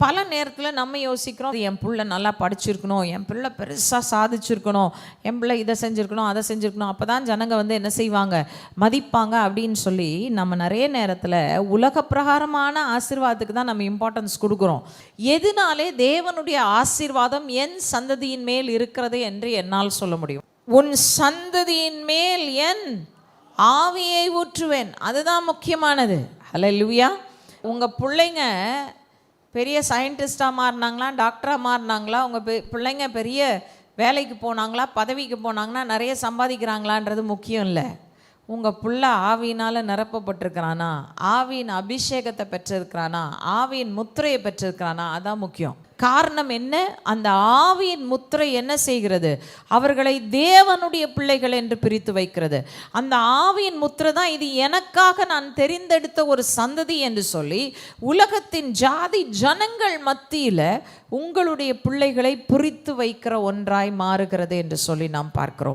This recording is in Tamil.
பல நேரத்தில் நம்ம யோசிக்கிறோம் என் பிள்ளை நல்லா படிச்சிருக்கணும் என் பிள்ளை பெருசாக சாதிச்சிருக்கணும் என் பிள்ளை இதை செஞ்சுருக்கணும் அதை செஞ்சுருக்கணும் அப்போ தான் ஜனங்க வந்து என்ன செய்வாங்க? மதிப்பாங்க அப்படின்னு சொல்லி நம்ம நிறைய நேரத்தில் உலக பிரகாரமான ஆசீர்வாதத்துக்கு தான் நம்ம இம்பார்ட்டன்ஸ் கொடுக்குறோம். எதனாலே தேவனுடைய ஆசீர்வாதம் என் சந்ததியின் மேல் இருக்கிறது என்று என்னால் சொல்ல முடியும். உன் சந்ததியின் மேல் என் ஆவியை ஊற்றுவேன். அதுதான் முக்கியமானது. ஹலோ லூயா உங்கள் பிள்ளைங்க பெரிய சயின்டிஸ்டாக மாறினாங்களா டாக்டராக மாறினாங்களா உங்கள் பெ பிள்ளைங்க பெரிய வேலைக்கு போனாங்களா பதவிக்கு போனாங்கன்னா நிறைய சம்பாதிக்கிறாங்களான்றது முக்கியம் இல்லை. உங்கள் புள்ள ஆவியினால் நிரப்பப்பட்டிருக்கிறானா? ஆவியின் அபிஷேகத்தை பெற்றிருக்கிறானா? ஆவியின் முத்திரையை பெற்றிருக்கிறானா? அதான் முக்கியம். காரணம் என்ன? அந்த ஆவியின் முத்திரை என்ன செய்கிறது? அவர்களை தேவனுடைய பிள்ளைகள் என்று பிரித்து வைக்கிறது. அந்த ஆவியின் முத்திரை தான் இது எனக்காக நான் தெரிந்தெடுத்த ஒரு சந்ததி என்று சொல்லி உலகத்தின் ஜாதி ஜனங்கள் மத்தியில் உங்களுடைய பிள்ளைகளை பிரித்து வைக்கிற ஒன்றாய் மாறுகிறது என்று சொல்லி நாம் பார்க்கிறோம்.